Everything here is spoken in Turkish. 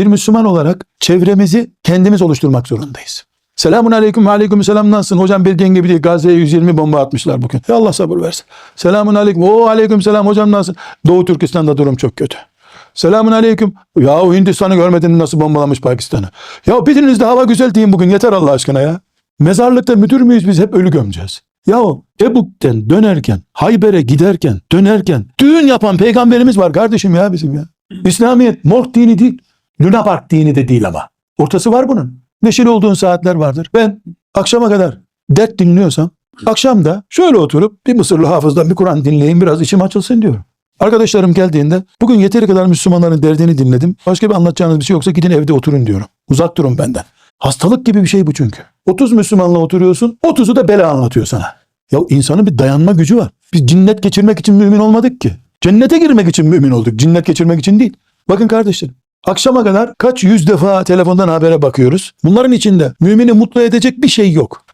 Bir Müslüman olarak çevremizi kendimiz oluşturmak zorundayız. Selamun aleyküm ve aleyküm selam nasılsın? Hocam bildiğin gibi değil. Gazze'ye 120 bomba atmışlar bugün. Ya Allah sabır versin. Selamun aleyküm. Oo aleyküm selam hocam nasılsın? Doğu Türkistan'da durum çok kötü. Selamun aleyküm. Ya o Hindistan'ı görmedin nasıl bombalamış Pakistan'ı? Ya biriniz de hava güzel deyin bugün yeter Allah aşkına ya. Mezarlıkta müdür müyüz biz hep ölü gömeceğiz. Ya o Ebuk'ten dönerken, Hayber'e giderken, dönerken düğün yapan peygamberimiz var kardeşim ya bizim ya. İslamiyet morg dini değil. Luna Park dini de değil ama. Ortası var bunun. Neşeli olduğun saatler vardır. Ben akşama kadar dert dinliyorsam akşam da şöyle oturup bir Mısırlı hafızdan bir Kur'an dinleyeyim biraz içim açılsın diyorum. Arkadaşlarım geldiğinde bugün yeteri kadar Müslümanların derdini dinledim. Başka bir anlatacağınız bir şey yoksa gidin evde oturun diyorum. Uzak durun benden. Hastalık gibi bir şey bu çünkü. 30 Müslümanla oturuyorsun 30'u da bela anlatıyor sana. Ya insanın bir dayanma gücü var. Biz cinnet geçirmek için mümin olmadık ki. Cennete girmek için mümin olduk. Cinnet geçirmek için değil. Bakın kardeşlerim. Akşama kadar kaç yüz defa telefondan habere bakıyoruz. Bunların içinde mümini mutlu edecek bir şey yok.